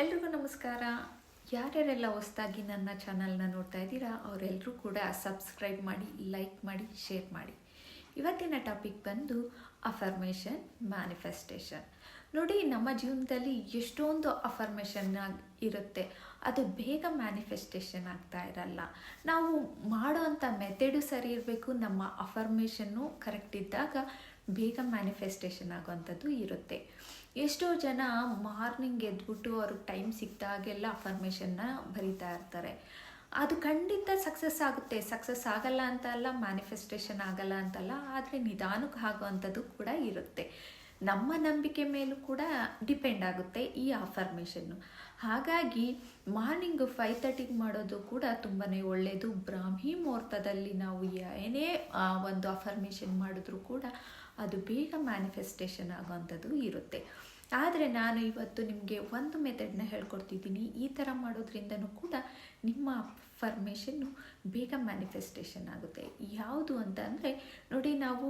ಎಲ್ರಿಗೂ ನಮಸ್ಕಾರ. ಯಾರ್ಯಾರೆಲ್ಲ ಹೊಸದಾಗಿ ನನ್ನ ಚಾನಲ್ನ ನೋಡ್ತಾ ಇದ್ದೀರಾ ಅವರೆಲ್ಲರೂ ಕೂಡ ಸಬ್ಸ್ಕ್ರೈಬ್ ಮಾಡಿ, ಲೈಕ್ ಮಾಡಿ, ಶೇರ್ ಮಾಡಿ. ಇವತ್ತಿನ ಟಾಪಿಕ್ ಬಂದು ಅಫರ್ಮೇಷನ್ ಮ್ಯಾನಿಫೆಸ್ಟೇಷನ್. ನೋಡಿ, ನಮ್ಮ ಜೀವನದಲ್ಲಿ ಎಷ್ಟೊಂದು ಅಫರ್ಮೇಷನ್ ಇರುತ್ತೆ. ಅದು ಬೇಗ ಮ್ಯಾನಿಫೆಸ್ಟೇಷನ್ ಆಗ್ತಾ ಇರಲ್ಲ. ನಾವು ಮಾಡೋವಂಥ ಮೆಥಡು ಸರಿ ಇರಬೇಕು, ನಮ್ಮ ಅಫರ್ಮೇಷನ್ನು ಕರೆಕ್ಟ್ ಇದ್ದಾಗ ಬೇಗ ಮ್ಯಾನಿಫೆಸ್ಟೇಷನ್ ಆಗುವಂಥದ್ದು ಇರುತ್ತೆ. ಎಷ್ಟೋ ಜನ ಮಾರ್ನಿಂಗ್ ಎದ್ಬಿಟ್ಟು ಅವ್ರಿಗೆ ಟೈಮ್ ಸಿಕ್ಕಿದಾಗೆಲ್ಲ ಅಫರ್ಮೇಷನ್ನ ಬರಿತಾ ಇರ್ತಾರೆ. ಅದು ಖಂಡಿತ ಸಕ್ಸಸ್ ಆಗುತ್ತೆ. ಸಕ್ಸಸ್ ಆಗಲ್ಲ ಅಂತ ಅಲ್ಲ ಮ್ಯಾನಿಫೆಸ್ಟೇಷನ್ ಆಗಲ್ಲ ಅಂತಲ್ಲ ಆದರೆ ನಿಧಾನಕ್ಕೆ ಆಗುವಂಥದ್ದು ಕೂಡ ಇರುತ್ತೆ. ನಮ್ಮ ನಂಬಿಕೆ ಮೇಲೂ ಕೂಡ ಡಿಪೆಂಡ್ ಆಗುತ್ತೆ ಈ ಅಫರ್ಮೇಷನ್ನು ಹಾಗಾಗಿ ಮಾರ್ನಿಂಗ್ ಫೈವ್ ತರ್ಟಿಗೆ ಮಾಡೋದು ಕೂಡ ತುಂಬಾ ಒಳ್ಳೆಯದು ಬ್ರಾಹ್ಮಿ ಮುಹೂರ್ತದಲ್ಲಿ ನಾವು ಏನೇ ಒಂದು ಅಫರ್ಮೇಷನ್ ಮಾಡಿದ್ರೂ ಕೂಡ ಅದು ಬೇಗ ಮ್ಯಾನಿಫೆಸ್ಟೇಷನ್ ಆಗೋವಂಥದ್ದು ಇರುತ್ತೆ. ಆದರೆ ನಾನು ಇವತ್ತು ನಿಮಗೆ ಒಂದು ಮೆಥಡ್ನ ಹೇಳ್ಕೊಡ್ತಿದ್ದೀನಿ. ಈ ಥರ ಮಾಡೋದ್ರಿಂದನೂ ಕೂಡ ನಿಮ್ಮ ಫರ್ಮೇಷನ್ನು ಬೇಗ ಮ್ಯಾನಿಫೆಸ್ಟೇಷನ್ ಆಗುತ್ತೆ. ಯಾವುದು ಅಂತ ಅಂದರೆ, ನೋಡಿ ನಾವು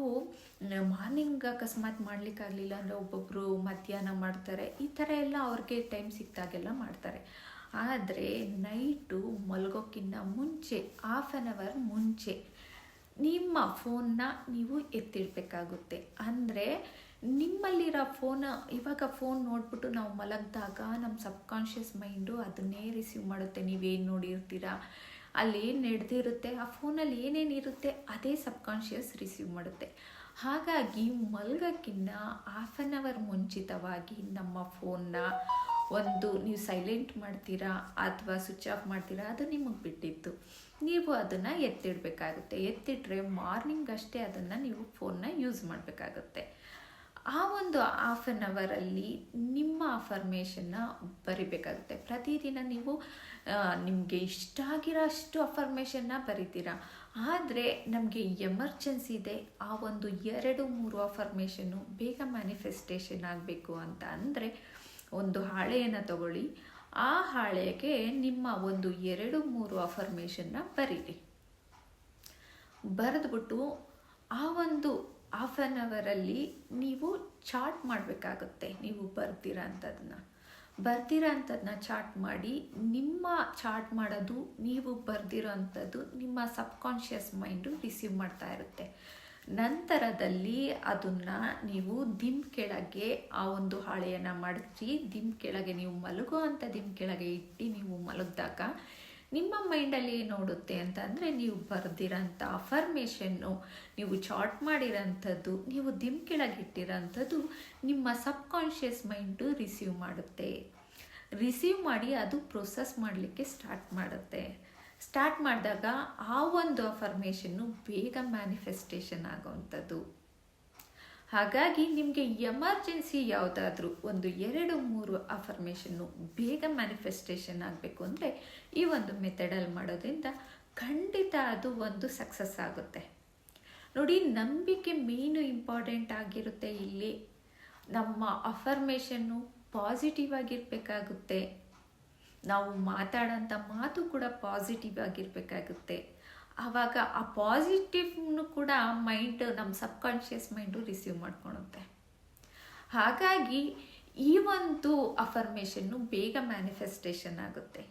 ಮಾರ್ನಿಂಗ್ ಅಕಸ್ಮಾತ್ ಮಾಡಲಿಕ್ಕಾಗಲಿಲ್ಲ ಅಂದರೆ ಒಬ್ಬೊಬ್ಬರು ಮಧ್ಯಾಹ್ನ ಮಾಡ್ತಾರೆ. ಈ ಥರ ಎಲ್ಲ ಅವ್ರಿಗೆ ಟೈಮ್ ಸಿಕ್ಕಿದಾಗೆಲ್ಲ ಮಾಡ್ತಾರೆ. ಆದರೆ ನೈಟು ಮಲಗೋಕ್ಕಿಂತ ಮುಂಚೆ ಹಾಫ್ ಆನ್ ಅವರ್ ಮುಂಚೆ ನಿಮ್ಮ ಫೋನ್ನ ನೀವು ಎತ್ತಿಡಬೇಕಾಗುತ್ತೆ. ಅಂದರೆ ನಿಮ್ಮಲ್ಲಿರೋ ಫೋನ್ ಇವಾಗ ಫೋನ್ ನೋಡ್ಬಿಟ್ಟು ನಾವು ಮಲಗಿದಾಗ ನಮ್ಮ ಸಬ್ಕಾನ್ಷಿಯಸ್ ಮೈಂಡು ಅದನ್ನೇ ರಿಸೀವ್ ಮಾಡುತ್ತೆ. ನೀವೇನು ನೋಡಿರ್ತೀರಾ? ಅಲ್ಲಿ ಏನು ನಡೆದಿರುತ್ತೆ? ಆ ಫೋನಲ್ಲಿ ಏನೇನಿರುತ್ತೆ ಅದೇ ಸಬ್ಕಾನ್ಷಿಯಸ್ ರಿಸೀವ್ ಮಾಡುತ್ತೆ. ಹಾಗಾಗಿ ಮಲಗೋಕ್ಕಿಂತ ಹಾಫ್ ಆನ್ ಅವರ್ ಮುಂಚಿತವಾಗಿ ನಮ್ಮ ಫೋನ್ನ ಒಂದು ನೀವು ಸೈಲೆಂಟ್ ಮಾಡ್ತೀರಾ ಅಥವಾ ಸ್ವಿಚ್ ಆಫ್ ಮಾಡ್ತೀರಾ, ಅದು ನಿಮಗೆ ಬಿಟ್ಟಿತ್ತು ನೀವು ಅದನ್ನು ಎತ್ತಿಡಬೇಕಾಗುತ್ತೆ. ಎತ್ತಿಟ್ರೆ ಮಾರ್ನಿಂಗ್ ಅಷ್ಟೇ ಅದನ್ನು ನೀವು ಫೋನ್ನ ಯೂಸ್ ಮಾಡಬೇಕಾಗುತ್ತೆ. ಆ ಒಂದು ಆಫ್ ಆನ್ ಅವರಲ್ಲಿ ನಿಮ್ಮ ಅಫರ್ಮೇಷನ್ನ ಬರಿಬೇಕಾಗುತ್ತೆ. ಪ್ರತಿದಿನ ನೀವು ನಿಮಗೆ ಇಷ್ಟ ಆಗಿರೋ ಅಷ್ಟು ಅಫರ್ಮೇಷನ್ನ ಬರಿತೀರಾ? ಆದರೆ ನಮಗೆ ಎಮರ್ಜೆನ್ಸಿ ಇದೆ. ಆ ಒಂದು ಎರಡು, ಮೂರು ಅಫರ್ಮೇಷನ್ನು ಬೇಗ ಮ್ಯಾನಿಫೆಸ್ಟೇಷನ್ ಆಗಬೇಕು ಅಂತ ಅಂದರೆ ಒಂದು ಹಾಳೆಯನ್ನು ತಗೊಳ್ಳಿ. ಆ ಹಾಳೆಗೆ ನಿಮ್ಮ ಒಂದು ಎರಡು, ಮೂರು ಅಫರ್ಮೇಷನ್ನ ಬರೀರಿ. ಬರೆದ್ಬಿಟ್ಟು ಆ ಒಂದು ಹಾಫ್ ಆನ್ ಅವರಲ್ಲಿ ನೀವು ಚಾರ್ಟ್ ಮಾಡಬೇಕಾಗುತ್ತೆ. ನೀವು ಬರ್ತೀರಾ ಅಂಥದನ್ನ ಬರ್ತೀರಾ ಅಂಥದನ್ನ ಚಾರ್ಟ್ ಮಾಡಿ, ನಿಮ್ಮ ಚಾರ್ಟ್ ಮಾಡೋದು, ನೀವು ಬರ್ದಿರೋ ಅಂಥದ್ದು ನಿಮ್ಮ ಸಬ್ಕಾನ್ಷಿಯಸ್ ಮೈಂಡು ರಿಸೀವ್ ಮಾಡ್ತಾ ಇರುತ್ತೆ. ನಂತರದಲ್ಲಿ ಅದನ್ನು ನೀವು ದಿಮ್ ಕೆಳಗೆ ಆ ಒಂದು ಹಾಳೆಯನ್ನು ಮಾಡಿಸಿ ದಿಮ್ ಕೆಳಗೆ ನೀವು ಮಲಗೋ ಅಂಥ ದಿಮ್ ಕೆಳಗೆ ಇಟ್ಟು ನೀವು ಮಲಗಿದಾಗ ನಿಮ್ಮ ಮೈಂಡಲ್ಲಿ ಏನು ನೋಡುತ್ತೆ ಅಂತ ಅಂದರೆ ನೀವು ಬರೆದಿರೋಂಥ ಅಫರ್ಮೇಷನ್ನು ನೀವು ಚಾಟ್ ಮಾಡಿರೋಂಥದ್ದು, ನೀವು ದಿಮ್ ಕೆಳಗಿಟ್ಟಿರೋಂಥದ್ದು ನಿಮ್ಮ ಸಬ್ಕಾನ್ಷಿಯಸ್ ಮೈಂಡು ರಿಸೀವ್ ಮಾಡುತ್ತೆ. ರಿಸೀವ್ ಮಾಡಿ ಅದು ಪ್ರೊಸೆಸ್ ಮಾಡಲಿಕ್ಕೆ ಸ್ಟಾರ್ಟ್ ಮಾಡುತ್ತೆ. ಸ್ಟಾರ್ಟ್ ಮಾಡಿದಾಗ ಆ ಒಂದು ಅಫರ್ಮೇಷನ್ನು ಬೇಗ ಮ್ಯಾನಿಫೆಸ್ಟೇಷನ್ ಆಗೋವಂಥದ್ದು. ಹಾಗಾಗಿ ನಿಮಗೆ ಎಮರ್ಜೆನ್ಸಿ ಯಾವುದಾದ್ರೂ ಒಂದು ಎರಡು, ಮೂರು ಅಫರ್ಮೇಷನ್ನು ಬೇಗ ಮ್ಯಾನಿಫೆಸ್ಟೇಷನ್ ಆಗಬೇಕು ಅಂದರೆ ಈ ಒಂದು ಮೆಥಡಲ್ಲಿ ಮಾಡೋದ್ರಿಂದ ಖಂಡಿತ ಅದು ಒಂದು ಸಕ್ಸಸ್ ಆಗುತ್ತೆ. ನೋಡಿ, ನಂಬಿಕೆ ಮೇನು ಇಂಪಾರ್ಟೆಂಟ್ ಆಗಿರುತ್ತೆ ಇಲ್ಲಿ. ನಮ್ಮ ಅಫರ್ಮೇಷನ್ನು ಪಾಸಿಟಿವ್ ಆಗಿರಬೇಕಾಗುತ್ತೆ. ನಾವು ಮಾತಾಡೋಂಥ ಮಾತು ಕೂಡ ಪಾಸಿಟಿವ್ ಆಗಿರಬೇಕಾಗುತ್ತೆ. ಆವಾಗ ಆ ಪಾಸಿಟಿವ್ನು ಕೂಡ ಮೈಂಡ್ ನಮ್ಮ ಸಬ್ಕಾನ್ಷಿಯಸ್ ಮೈಂಡು ರಿಸೀವ್ ಮಾಡ್ಕೊಳುತ್ತೆ. ಹಾಗಾಗಿ ಈ ಒಂದು ಅಫರ್ಮೇಷನ್ನು ಬೇಗ ಮ್ಯಾನಿಫೆಸ್ಟೇಷನ್ ಆಗುತ್ತೆ.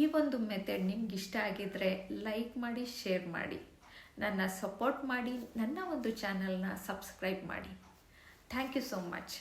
ಈ ಒಂದು ಮೆಥಡ್ ನಿಮ್ಗೆ ಇಷ್ಟ ಆಗಿದ್ರೆ ಲೈಕ್ ಮಾಡಿ ಶೇರ್ ಮಾಡಿ. ನನ್ನ ಸಪೋರ್ಟ್ ಮಾಡಿ, ನನ್ನ ಒಂದು ಚಾನಲ್ನ ಸಬ್ಸ್ಕ್ರೈಬ್ ಮಾಡಿ. Thank you so much